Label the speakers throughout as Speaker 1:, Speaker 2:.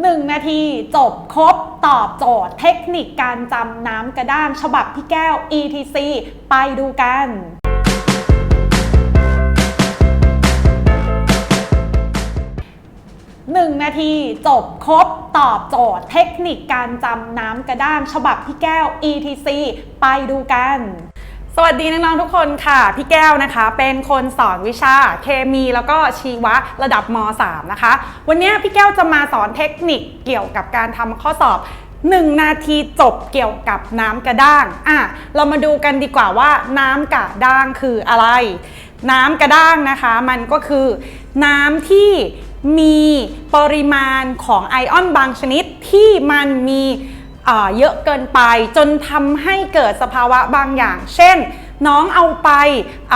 Speaker 1: 1 นาทีจบครบตอบโจทย์ เทคนิคการจำน้ำกระด้างฉบับพี่แก้ว ETC ไปดูกัน1นาทีจบครบตอบโจทย์ เทคนิคการจำน้ำกระด้างฉบับพี่แก้ว ETC ไปดูกัน สวัสดีน้องๆทุกคนค่ะ พี่แก้วนะคะ เป็นคนสอนวิชาเคมีแล้วก็ชีวะระดับม .3 นะคะ วันนี้พี่แก้วจะมาสอนเทคนิคเกี่ยวกับการทำข้อสอบ 1 นาทีจบเกี่ยวกับน้ำกระด้างอะเรามาดูกันดีกว่าว่าน้ำกระด้างคืออะไร น้ำกระด้างนะคะ มันก็คือ น้ำที่มีปริมาณของไอออนบางชนิดที่มันมี เยอะเกินไปจนทำให้เกิดสภาวะบางอย่าง เช่น น้องเอาไป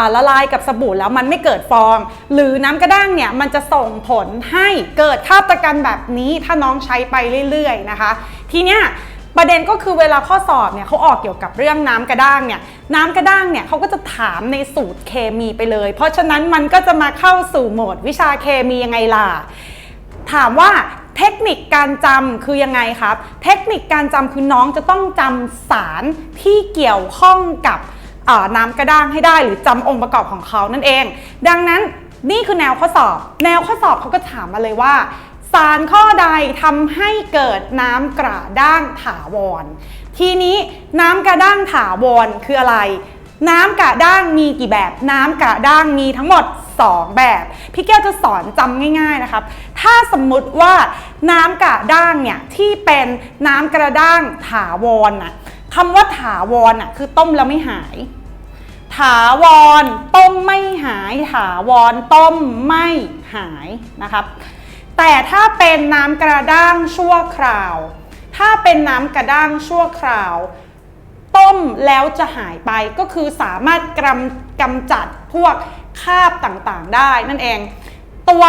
Speaker 1: าละลายกับสบู่แล้วมันไม่เกิดฟอง หรือน้ำกระด้างเนี่ยมันจะส่งผลให้เกิดฆาตกรรมแบบนี้ถ้าน้องใช้ไปเรื่อยๆนะคะ ทีเนี้ยประเด็นก็คือเวลาข้อสอบเนี่ยเขาออกเกี่ยวกับเรื่องน้ำกระด้างเนี่ยน้ำกระด้างเนี่ยเขาก็จะถามในสูตรเคมีไปเลย เพราะฉะนั้นมันก็จะมาเข้าสู่โหมดวิชาเคมียังไงล่ะถามว่า เทคนิคการจำคือยังไงครับ เทคนิคการจำคือน้องจะต้องจำสารที่เกี่ยวข้องกับน้ำกระด้างให้ได้หรือจำองค์ประกอบของเขานั่นเอง ดังนั้นนี่คือแนวข้อสอบ แนวข้อสอบเขาก็ถามมาเลยว่า สารข้อใดทำให้เกิดน้ำกระด้างถาวร ทีนี้น้ำกระด้างถาวรคืออะไร น้ำกระด้างมีกี่แบบ น้ำกระด้างมีทั้งหมด 2 แบบ พี่แก้วจะสอนจำง่าย ๆนะครับ ถ้าสมมุติว่าน้ำกระด้างเนี่ยที่เป็นน้ำกระด้างถาวรน่ะคำว่าถาวรน่ะคือต้มแล้วไม่หาย ถาวรต้มไม่หาย ถาวรต้มไม่หายนะครับ แต่ถ้าเป็นน้ำกระด้างชั่วคราว ถ้าเป็นน้ำกระด้างชั่วคราว ต้มแล้วจะหายไปก็คือสามารถกำกำจัดพวกคราบต่างๆ ได้นั่นเอง ตัว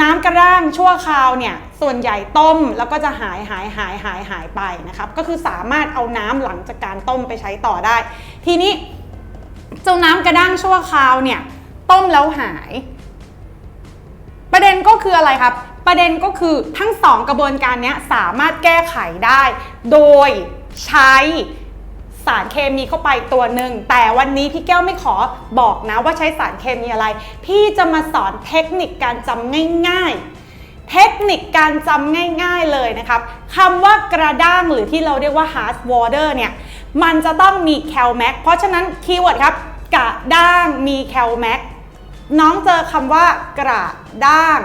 Speaker 1: น้ำกระด้างชั่วคราวเนี่ยส่วนใหญ่ต้มแล้วก็จะหายหายหายหายหายไปนะครับก็คือสามารถเอาน้ำหลังจากการต้มไปใช้ต่อได้ ทีนี้เจ้าน้ำกระด้างชั่วคราวเนี่ยต้มแล้วหาย ประเด็นก็คืออะไรครับ ประเด็นก็คือทั้งสองกระบวนการนี้สามารถแก้ไขได้ โดยใช้ สารเคมีเข้าไปตัวหนึ่งแต่วันนี้พี่แก้วไม่ขอบอกนะว่าใช้สารเคมีอะไร พี่จะมาสอนเทคนิคการจำง่ายๆ เทคนิคการจำง่ายๆเลยนะครับคำว่ากระด้างหรือที่เราเรียกว่า hard water เนี่ยมันจะต้องมีแคลแม็กเพราะฉะนั้นคีย์เวิร์ดครับกระด้างมีแคลแม็กน้องเจอคำว่ากระด้าง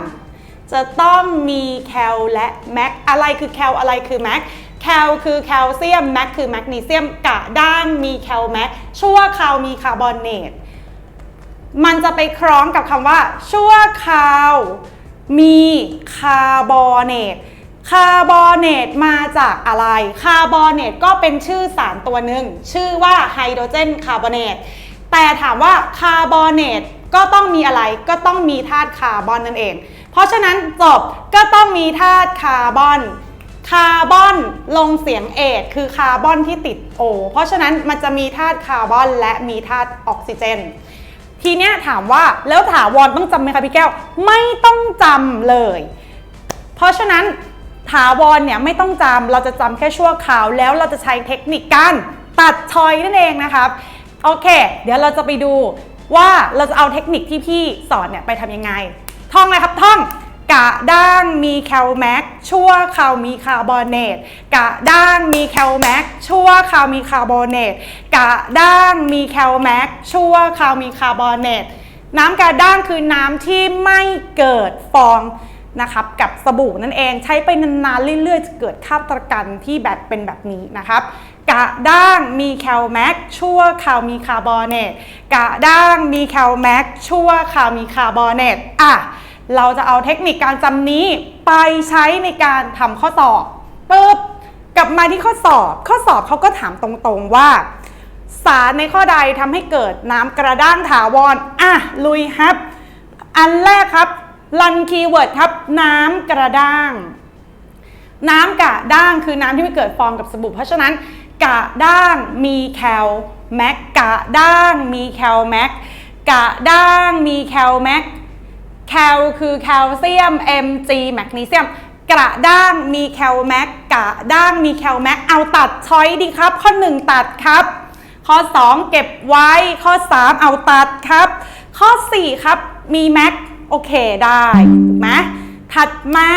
Speaker 1: จะต้องมีแคลและแม็กอะไรคือแคลอะไรคือแม็ก แคลคือแคลเซียมแมกคือแมกนีเซียมกะด้างมีแคลแมกชั่วคราวมีคาร์บอเนตมันจะไปคล้องกับคำว่า ชั่วคราวมีคาร์บอเนตคาร์บอเนตมาจากอะไร คาร์บอเนตก็เป็นชื่อสารตัวหนึ่งชื่อว่าไฮโดรเจนคาร์บอเนตแต่ถามว่าคาร์บอเนตก็ต้องมีอะไรก็ต้องมีธาตุคาร์บอนนั่นเอง เพราะฉะนั้นจบก็ต้องมีธาตุคาร์บอน คาร์บอนลงเสียงเอทคือคาร์บอนที่ติดโอเพราะฉะนั้นมันจะมีธาตุคาร์บอนและมีธาตุออกซิเจน ทีเนี้ยถามว่าแล้วถาวรต้องจำไหมคะพี่แก้ว ไม่ต้องจำเลย เพราะฉะนั้นถาวรเนี่ยไม่ต้องจำเราจะจำแค่ชั่วคราวแล้วเราจะใช้เทคนิคการตัดชอยนั่นเองนะครับโอเค เดี๋ยวเราจะไปดูว่าเราจะเอาเทคนิคที่พี่สอนเนี่ยไปทำยังไง ท่องเลยครับท่อง กะด้างมีแคลแม็กชั่วคาวมีคาร์บอเนตกะด้างมีแคลแม็กชั่วคาวมีคาร์บอเนตกะด้างมีแคลแม็กชั่วคาวมีคาร์บอเนตน้ำกระด้างคือน้ำที่ไม่เกิดฟองนะครับกับสบู่นั่นเองใช้ไปนานๆเรื่อยๆ จะเกิดคาบตะกันที่แบบเป็นแบบนี้นะครับ กะด้างมีแคลแม็กชั่วคาวมีคาร์บอเนตกะด้างมีแคลแม็กชั่วคาวมีคาร์บอเนตอะ เราจะเอาเทคนิคการจำนี้ไปใช้ในการทำข้อสอบปุ๊บกลับมาที่ข้อสอบ ข้อสอบเขาก็ถามตรงๆว่า สารในข้อใดทำให้เกิดน้ำกระด้างถาวรอะลุยครับ อันแรกครับรันคีย์เวิร์ดครับ น้ำกระด้าง น้ำกระด้างคือน้ำที่ไม่เกิดฟองกับสบู่เพราะฉะนั้นกระด้างมีแคลแม็กกระด้างมีแคลแม็กกระด้างมีแคลแม็ก แคลคือแคลเซียม Mg แมกนีเซียม กระด้างมีแคลแมกกระด้างมีแคลแมกเอาตัดช้อยดีครับ ข้อ 1 ตัดครับ ข้อ 2 เก็บไว้ข้อ 3 เอาตัดครับ ข้อ 4 ครับมีแมกโอเคได้ถูกไหมถัดมา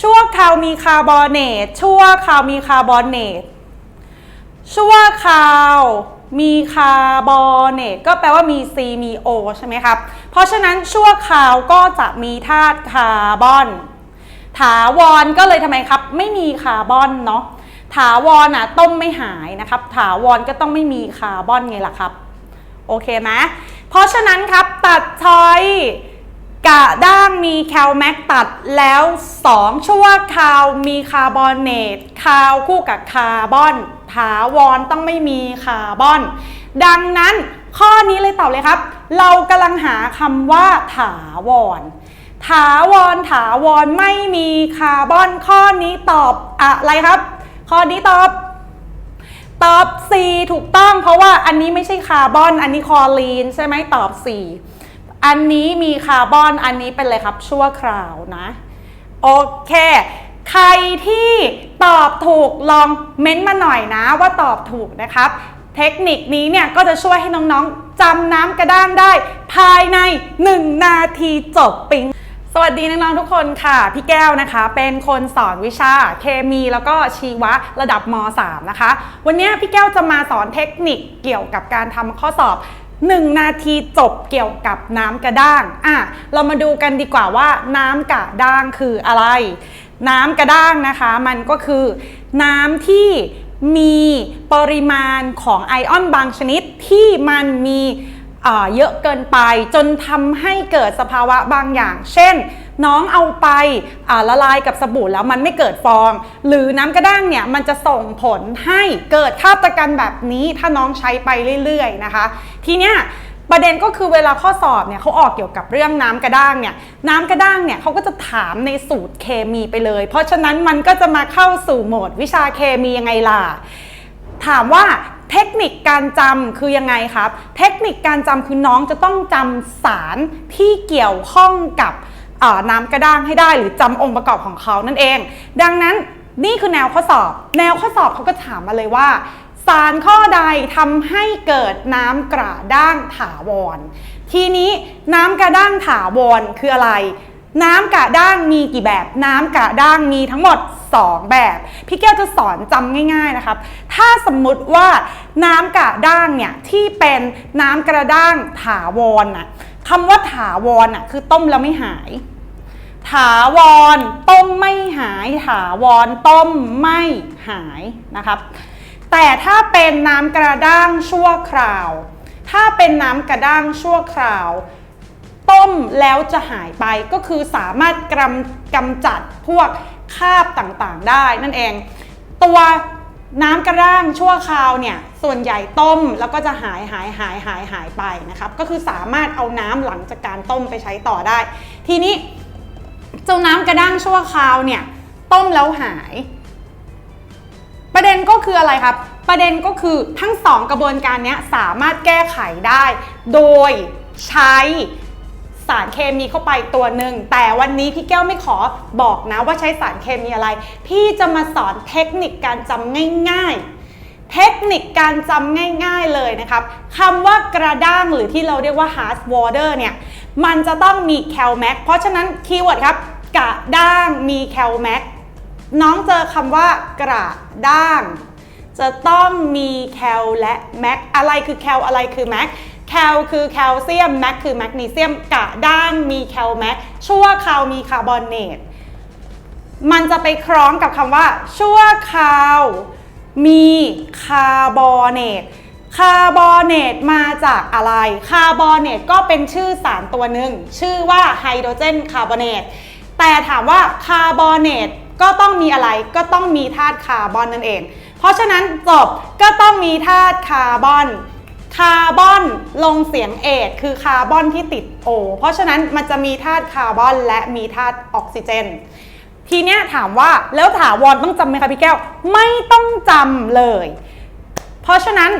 Speaker 1: ชั่วคราวมีคาร์บอเนตชั่วคราวมีคาร์บอเนตชั่วคราว มีคาร์บอนเนตก็แปลว่ามี C มี O ใช่ไหมครับ เพราะฉะนั้นชั่วคราวก็จะมีธาตุคาร์บอน ถาวรก็เลยทำไมครับ ไม่มีคาร์บอนเนาะ ถาวรอะต้มไม่หายนะครับ ถาวรก็ต้องไม่มีคาร์บอนไงล่ะครับ โอเคไหมเพราะฉะนั้นครับตัดช้อย กระด้างมีแคลแม็กตัดแล้ว 2 ชั่วคราวมีคาร์บอเนตคาวคู่กับคาร์บอน ถาวรต้องไม่มีคาร์บอน ดังนั้นข้อนี้เลยตอบเลยครับ เรากำลังหาคำว่า ถาวร ถาวรถาวรไม่มีคาร์บอน ข้อนี้ตอบอะไรครับ ข้อนี้ตอบตอบ C ถูกต้องเพราะว่าอันนี้ไม่ใช่คาร์บอน อันนี้คลอรีน ใช่ไหมตอบ C อันนี้มีคาร์บอนอันนี้เป็นอะไรครับชั่วคราวนะ โอเค ใครที่ตอบถูกลองเม้นต์มาหน่อยนะว่าตอบถูกนะครับ เทคนิคนี้เนี่ยก็จะช่วยให้น้องๆจำน้ำกระด้างได้ ภายใน 1 นาทีจบปิงสวัสดีน้องๆทุกคนค่ะ พี่แก้วนะคะ เป็นคนสอนวิชาเคมีแล้วก็ชีวะระดับม .3 นะคะ วันนี้พี่แก้วจะมาสอนเทคนิคเกี่ยวกับการทำข้อสอบ 1 นาทีจบเกี่ยวกับน้ำกระด้างอะเรามาดูกันดีกว่าว่าน้ำกระด้างคืออะไร น้ำกระด้างนะคะ มันก็คือน้ำที่มีปริมาณของไอออนบางชนิดที่มันมีเอ่อเยอะเกินไปจนทำให้เกิดสภาวะบางอย่าง เช่น น้องเอาไปาละลายกับสบู่แล้วมันไม่เกิดฟอง หรือน้ำกระด้างเนี่ยมันจะส่งผลให้เกิดฆาตกรรมแบบนี้ถ้าน้องใช้ไปเรื่อยๆนะคะ ทีเนี้ยประเด็นก็คือเวลาข้อสอบเนี่ยเขาออกเกี่ยวกับเรื่องน้ำกระด้างเนี่ยน้ำกระด้างเนี่ยเขาก็จะถามในสูตรเคมีไปเลย เพราะฉะนั้นมันก็จะมาเข้าสู่โหมดวิชาเคมียังไงล่ะถามว่าเทคนิคการจำคือยังไงครับ เทคนิคการจำคือน้องจะต้องจำสารที่เกี่ยวข้องกับ น้ำกระด้างให้ได้หรือจำองค์ประกอบของเขานั่นเอง ดังนั้นนี่คือแนวข้อสอบ แนวข้อสอบเขาก็ถามมาเลยว่า สารข้อใดทำให้เกิดน้ำกระด้างถาวร ทีนี้น้ำกระด้างถาวรคืออะไรน้ำกระด้างมีกี่แบบ น้ำกระด้างมีทั้งหมด 2 แบบ พี่แก้วจะสอนจำง่าย ๆนะครับ ถ้าสมมุติว่าน้ำกระด้างเนี่ยที่เป็นน้ำกระด้างถาวรน่ะคำว่าถาวรน่ะคือต้มแล้วไม่หาย ถาวรต้มไม่หาย ถาวรต้มไม่หายนะครับ แต่ถ้าเป็นน้ำกระด้างชั่วคราว ถ้าเป็นน้ำกระด้างชั่วคราว ต้มแล้วจะหายไปก็คือสามารถกำกำจัดพวกคราบต่างๆได้นั่นเอง ตัวน้ำกระด้างชั่วคราวเนี่ยส่วนใหญ่ต้มแล้วก็จะหายหายหายหายหายไปนะครับ ก็คือสามารถเอาน้ำหลังจากการต้มไปใช้ต่อได้ ทีนี้ เจ้าน้ำกระด้างชั่วคราวเนี่ยต้มแล้วหาย ประเด็นก็คืออะไรครับ ประเด็นก็คือทั้งสองกระบวนการเนี้ยสามารถแก้ไขได้ โดยใช้สารเคมีเข้าไปตัวหนึ่ง แต่วันนี้พี่แก้วไม่ขอบอกนะว่าใช้สารเคมีอะไร พี่จะมาสอนเทคนิคการจำง่ายๆ เทคนิคการจำง่าย ๆเลยนะครับคำว่ากระด้างหรือที่เราเรียกว่า hard water เนี่ย มันจะต้องมีแคลแม็กเพราะฉะนั้นคีย์เวิร์ดครับ กระด้างมีแคลแม็กน้องเจอคำว่ากระด้าง จะต้องมีแคลและแม็กอะไรคือแคลอะไรคือแม็กแคลคือแคลเซียมแมกคือแมกนีเซียมกระด้างมีแคลแมกชั่วคราวมีคาร์บอเนตมันจะไปคล้องกับคำว่า ชั่วคราวมีคาร์บอเนตคาร์บอเนตมาจากอะไร คาร์บอเนตก็เป็นชื่อสารตัวหนึ่งชื่อว่าไฮโดรเจนคาร์บอเนต แต่ถามว่าคาร์บอเนตก็ต้องมีอะไรก็ต้องมีธาตุคาร์บอนนั่นเอง เพราะฉะนั้นจบก็ต้องมีธาตุคาร์บอนคาร์บอนลงเสียงเอทคือคาร์บอนที่ติดโอเพราะฉะนั้นมันจะมีธาตุคาร์บอนและมีธาตุออกซิเจน ทีเนี้ยถามว่าแล้วถาวรต้องจำไหมคะพี่แก้ว ไม่ต้องจำเลย เพราะฉะนั้น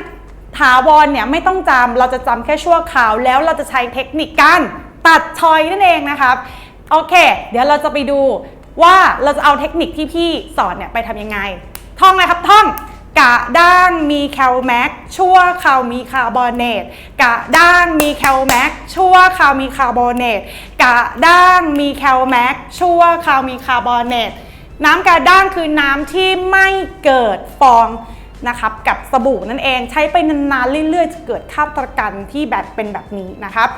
Speaker 1: ถาวรเนี่ยไม่ต้องจำเราจะจำแค่ชั่วคราวแล้วเราจะใช้เทคนิคการตัดชอยนั่นเองนะครับ โอเค เดี๋ยวเราจะไปดูว่าเราจะเอาเทคนิคที่พี่สอนเนี่ยไปทำยังไง ท่องเลยครับท่อง กะด้างมีแคลแม็กชั่วคาวมีคาร์บอเนตกะด้างมีแคลแม็กชั่วคาวมีคาร์บอเนตกะด้างมีแคลแม็กชั่วคาวมีคาร์บอเนตน้ำกระด้างคือน้ำที่ไม่เกิดฟองนะครับกับสบู่นั่นเองใช้ไปนานๆเรื่อยๆ จะเกิดคาประกันที่แบบเป็นแบบนี้นะครับ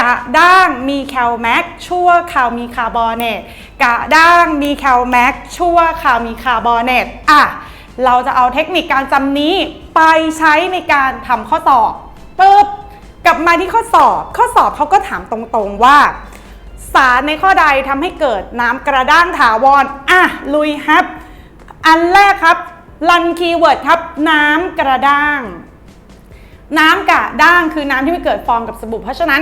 Speaker 1: กะด้างมีแคลแม็กชั่วคาวมีคาร์บอเนตกะด้างมีแคลแม็กชั่วคาวมีคาร์บอเนตอะเราจะเอาเทคนิคการจำนี้ไปใช้ในการทำข้อสอบปึ๊บกลับมาที่ข้อสอบ ข้อสอบเขาก็ถามตรงๆว่า สารในข้อใดทำให้เกิดน้ำกระด้างถาวรอะลุยครับ อันแรกครับรันคีย์เวิร์ดครับ น้ำกระด้าง น้ำกระด้างคือน้ำที่ไม่เกิดฟองกับสบู่เพราะฉะนั้น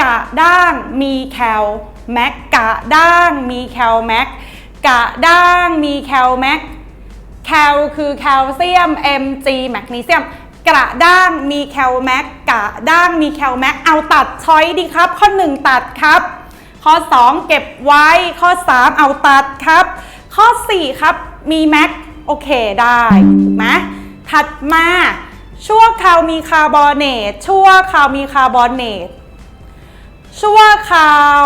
Speaker 1: กะด้างมีแคลแม็กกะด้างมีแคลแม็กกะด้างมีแคลแม็กแคลคือแคลเซียม Mg แมกนีเซียม กระด้างมีแคลแม็กกะด้างมีแคลแม็กเอาตัดช้อยดีครับ ข้อ 1 ตัดครับ ข้อ 2 เก็บไว้ข้อ 3 เอาตัดครับ ข้อ 4 ครับมีแม็กโอเคได้ถูกไหมถัดมาชั่วคราวมีคาร์บอเนตชั่วคราวมีคาร์บอเนต ชั่วคราว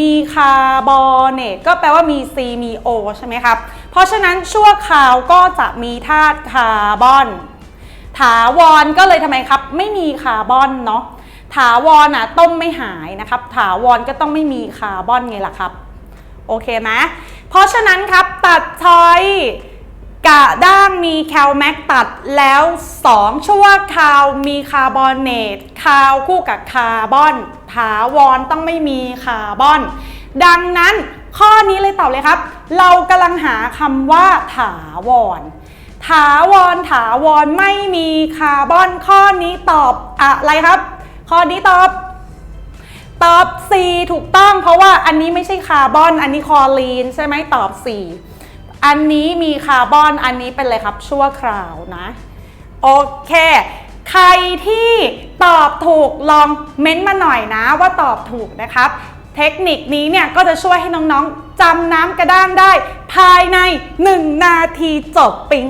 Speaker 1: มีคาร์บอเนตก็แปลว่ามี C มี O ใช่ไหมครับ เพราะฉะนั้นชั่วคราวก็จะมีธาตุคาร์บอน ถาวรก็เลยทำไมครับ ไม่มีคาร์บอนเนาะ ถาวรอะต้มไม่หายนะครับ ถาวรก็ต้องไม่มีคาร์บอนไงล่ะครับ โอเคไหมเพราะฉะนั้นครับตัดชอย กะด้างมีแคลแม็กตัดแล้ว 2 ชั่วคราวมีคาร์บอนเนตคาวคู่กับคาร์บอนถาวรต้องไม่มีคาร์บอน ดังนั้นข้อนี้เลยตอบเลยครับ เรากำลังหาคำว่าถาวร ถาวรถาวรไม่มีคาร์บอน ข้อนี้ตอบอะไรครับ ข้อนี้ตอบ ตอบ C ถูกต้องเพราะว่าอันนี้ไม่ใช่คาร์บอน อันนี้คลอรีน ใช่ไหมตอบ C อันนี้มีคาร์บอนอันนี้เป็นอะไรครับชั่วคราวนะ โอเค ใครที่ตอบถูกลองเม้นต์มาหน่อยนะว่าตอบถูกนะครับ เทคนิคนี้เนี่ยก็จะช่วยให้น้องๆจำน้ำกระด้างได้ ภายใน 1 นาทีจบปิ๊ง